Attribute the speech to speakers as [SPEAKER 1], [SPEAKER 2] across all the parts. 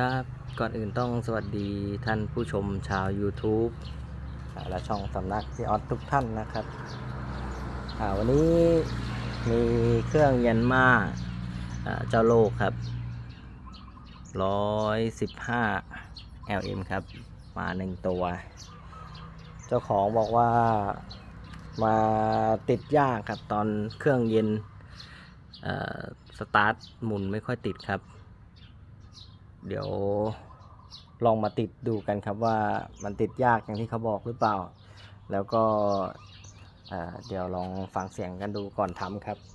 [SPEAKER 1] ครับ ก่อนอื่นต้องสวัสดีท่านผู้ชมชาว YouTube และช่องสำนักที่ออสทุกท่านนะครับวันนี้มีเครื่องเยันมาเจ้าโลกครับ 115 LM ครับ มาหนึ่งตัว เจ้าของบอกว่ามาติดยากครับตอนเครื่องเย็นสตาร์ทหมุนไม่ค่อยติดครับ เดี๋ยวลองมาติดดูกันครับว่ามันติดยากอย่างที่เขาบอกหรือเปล่า แล้วก็เดี๋ยวลองฟังเสียงกันดูก่อนทำครับ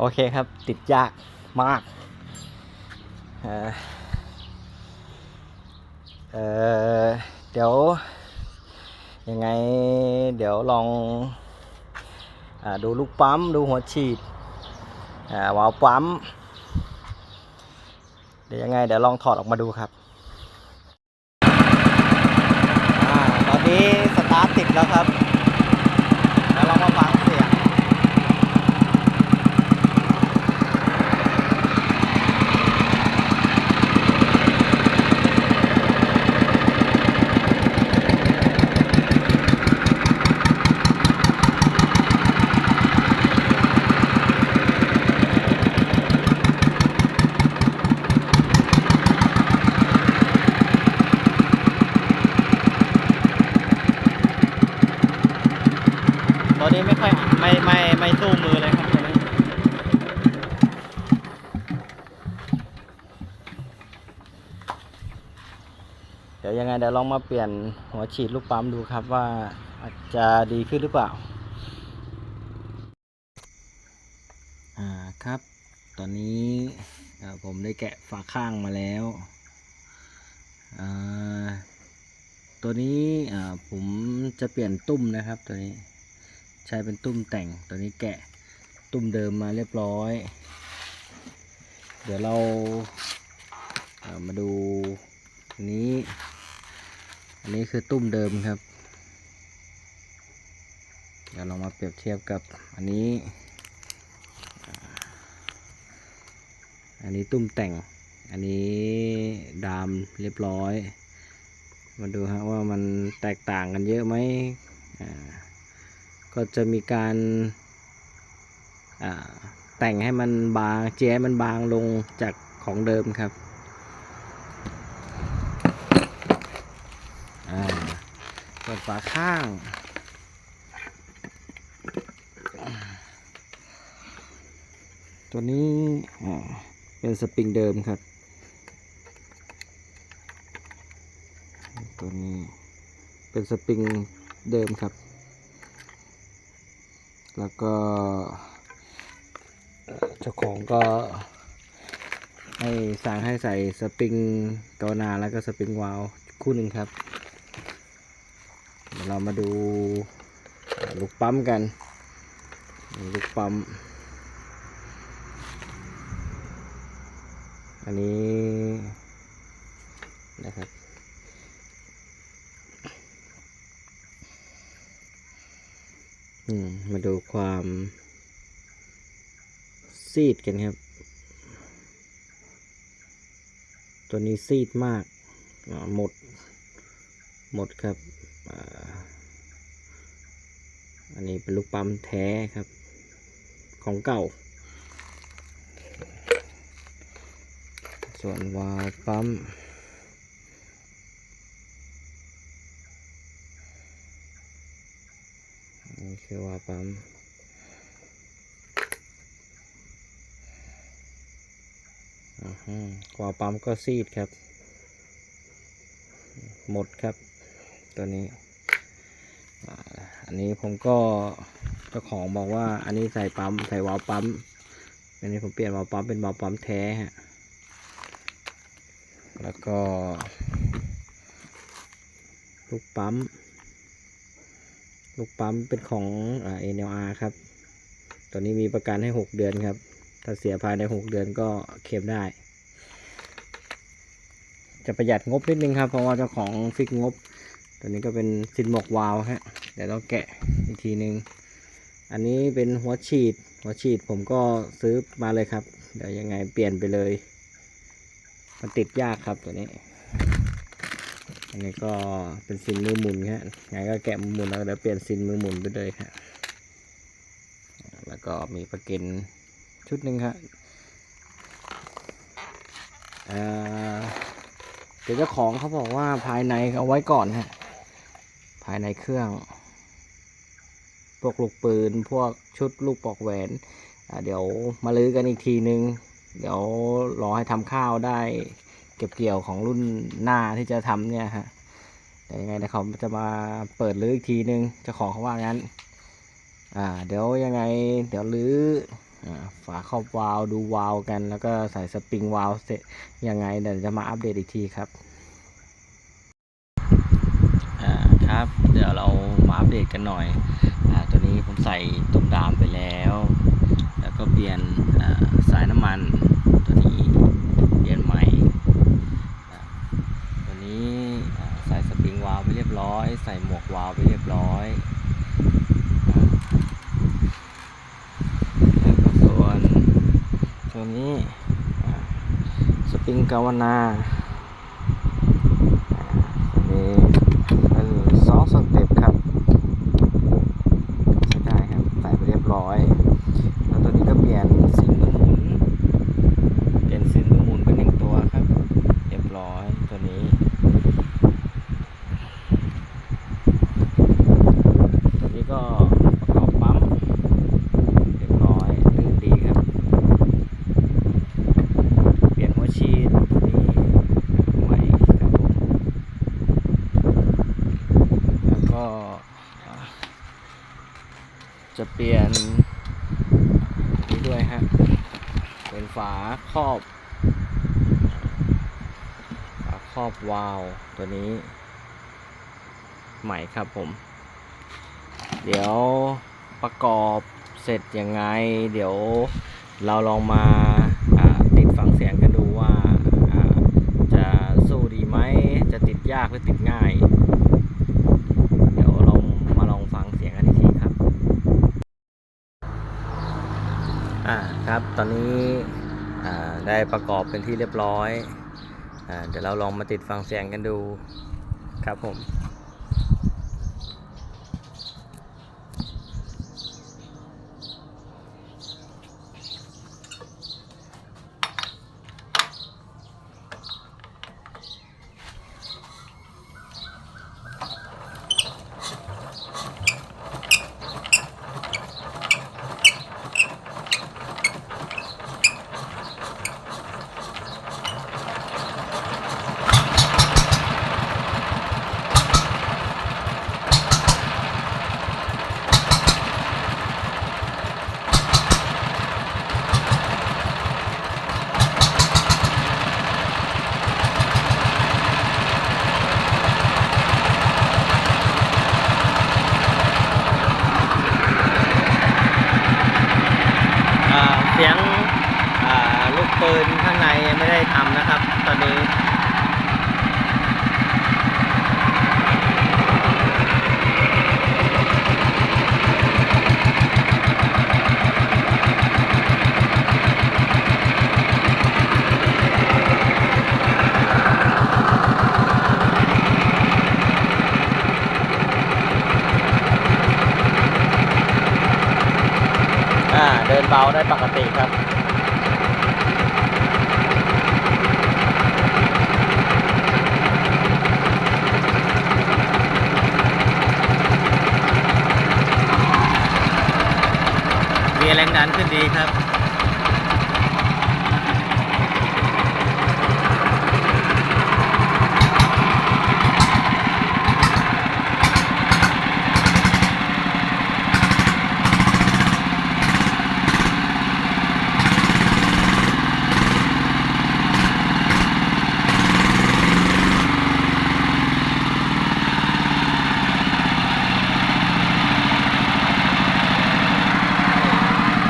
[SPEAKER 1] โอเคครับ ติดยากมาก เออเออเดี๋ยว ยังไง เดี๋ยวลองอดูลูกปั๊ม ดูหัวฉีดวาล์วปั๊ม เดี๋ยวยังไง เดี๋ยวลองถอดออกมาดูครับอตอนนี้สตาร์ทติดแล้วครับ แล้วเรามาฟังเสียง ตอนนี้ไม่ค่อยไม่ไม่ไม่สู้มือเลยครับตอนนี้ เดี๋ยวยังไงเดี๋ยวลองมาเปลี่ยนหัวฉีดลูกปั๊มดูครับว่าอาจจะดีขึ้นหรือเปล่า อ่าครับ ตอนนี้ผมได้แกะฝาข้างมาแล้วตัวนี้ผมจะเปลี่ยนตุ้มนะครับตัวนี้ใช้เป็นตุ้มแต่งตัวนี้แกะตุ้มเดิมมาเรียบร้อย เดี๋ยวเราเอ่อมาดูนี้ อันนี้คือตุ้มเดิมครับ เดี๋ยวเรามาเปรียบเทียบกับอันนี้ อันนี้ตุ้มแต่ง อันนี้ดามเรียบร้อย มาดูฮะว่ามันแตกต่างกันเยอะไหมก็จะมีการแต่งให้มันบางเจ๊มันบางลงจากของเดิมครับอ่าเปิด ฝาข้าง ตัวนี้เป็นสปริงเดิมครับ ตัวนี้เป็นสปริงเดิมครับ แล้วก็เจ้าของก็ให้สั่งให้ใส่สปริงกาวนาแล้วก็สปริงวาล์วคู่หนึ่งครับ เรามาดูลูกปั๊มกัน ลูกปั๊ม อันนี้นะครับมาดูความซีดกันครับ ตัวนี้ซีดมาก หมด หมดครับ อันนี้เป็นลูกปั๊มแท้ครับ ของเก่า ส่วนวาล์วปั๊มนี่คือวาล์วปั๊มอือฮึวาล์วปั๊มก็ซีดครับ หมดครับ ตัวนี้ อันนี้ผมก็เจ้าของบอกว่า อันนี้ใส่ปั๊มใส่วาล์วปั๊ม อันนี้ผมเปลี่ยนวาล์วปั๊มเป็นวาล์วปั๊มแท้ฮะ แล้วก็ลูกปั๊ม ลูกปั๊มเป็นของเอ่อ NLR ครับ ตัวนี้มีประกันให้6เดือนครับ ถ้าเสียภายใน6เดือนก็เคลมได้จะประหยัดงบนิดนึงครับ เพราะว่าเจ้าของฟิกงบ ตัวนี้ก็เป็นซินหมกวาวฮะเดี๋ยวต้องแกะอีกทีหนึงอันนี้เป็นหัวฉีด หัวฉีดผมก็ซื้อมาเลยครับ เดี๋ยวยังไงเปลี่ยนไปเลย มันติดยากครับตัวนี้ อันนี้ก็เป็นซินมือหมุนครับไงก็แกะมือหมุนแล้วเดี๋ยวเปลี่ยนซินมือหมุนไปเลยครับแล้วก็มีประกันชุดหนึ่งครับเอ่อเดี๋ยวเจ้าของเขาบอกว่าภายในเอาไว้ก่อนฮะายในเครื่อง พวกลูกปืน พวกชุดลูกปอกแหวน เดี๋ยวมาลื้อกันอีกทีนึง เดี๋ยวรอให้ทำข้าวได้ เก็บเกี่ยวของรุ่นหน้าที่จะทำเนี่ยฮะแต่ยังไงเดี๋ยวเขาจะมาเปิดลื้ออีกทีนึงจ้าขอเขาว่างั้น อ่า เดี๋ยวยังไง เดี๋ยวลื้อฝาครอบวาล์วดูวาล์วกัน แล้วก็ใส่สปริงวาล์วเสร็จยังไงเดี๋ยวจะมาอัปเดตอีกทีครับ อ่าครับ เดี๋ยวเรามาอัปเดต กันหน่อยอตัวนี้ผมใส่ตุ้มดามไปแล้ว แล้วก็เปลี่ยนสายน้ำมันตัวนี้เปลี่ยนใหม่ ตัวนี้ใส่สปริงวาล์วไปเรียบร้อย ใส่หมวกวาล์วไปเรียบร้อยส่วนตัวนี้สปริงกาวนาตัวนี้เป็นซอสสเต็ปครับใช้ได้ครับใส่ไปเรียบร้อย แล้วตัวนี้ก็เปลี่ยนซินมือหมุน เปลี่ยนซินมือหมุนเป็นหนึ่งตัวครับ เรียบร้อยตัวนี้ ตัวนี้ก็ประกอบปั๊ม เรียบร้อยลื่นดีครับ เปลี่ยนหัวฉีดตัวนี้ใหม่ครับผมแล้วก็อ่าจะเปลี่ยน นี้ด้วยฮะ เป็นฝา ครอบฝาครอบวาล์วตัวนี้ ใหม่ครับผม เดี๋ยวประกอบเสร็จยังไง เดี๋ยวเราลองมาติดฟังเสียงกันดูว่าจะสู้ดีไหมจะติดยากหรือติดง่ายเดี๋ยวลองมาลองฟังเสียงกันทีครับอ่าครับตอนนี้ ได้ประกอบเป็นที่เรียบร้อยอเดี๋ยวเราลองมาติดฟังเสียงกันดูครับผม บาได้ปกติครับมีแรงดันขึ้นดีครับ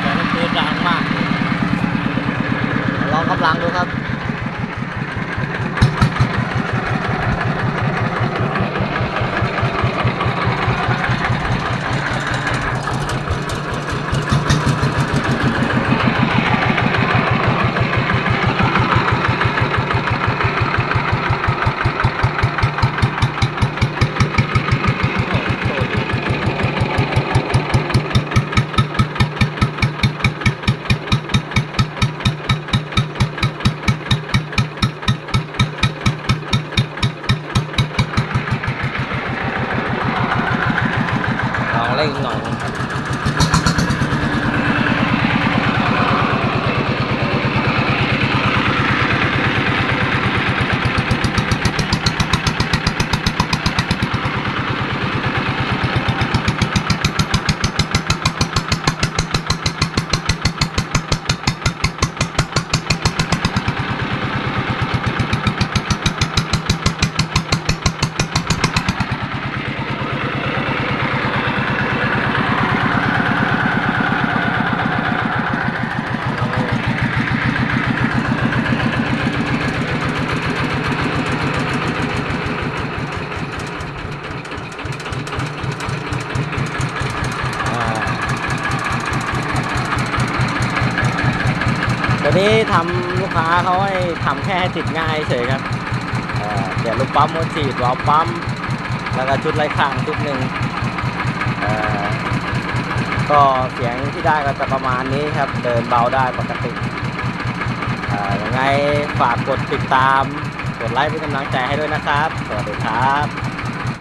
[SPEAKER 1] แต่มันคือดังมาก ลองกำลังดูครับ ลองเร่งหน่อย ตัวนี้ทำลูกค้าเขาให้ทำแค่ให้ติดง่ายเฉยครับเดี๋ยวลูกปั๊มโมฉีดวาลปั๊ม แล้วก็ชุดไร้ข้างชุดหนึ่งก็เสียงที่ได้ก็จะประมาณนี้ครับ เดินเบาได้ปกติยังไงฝากกดติดตาม กดไลค์เป็นกำลังใจให้ด้วยนะครับ สวัสดีครับ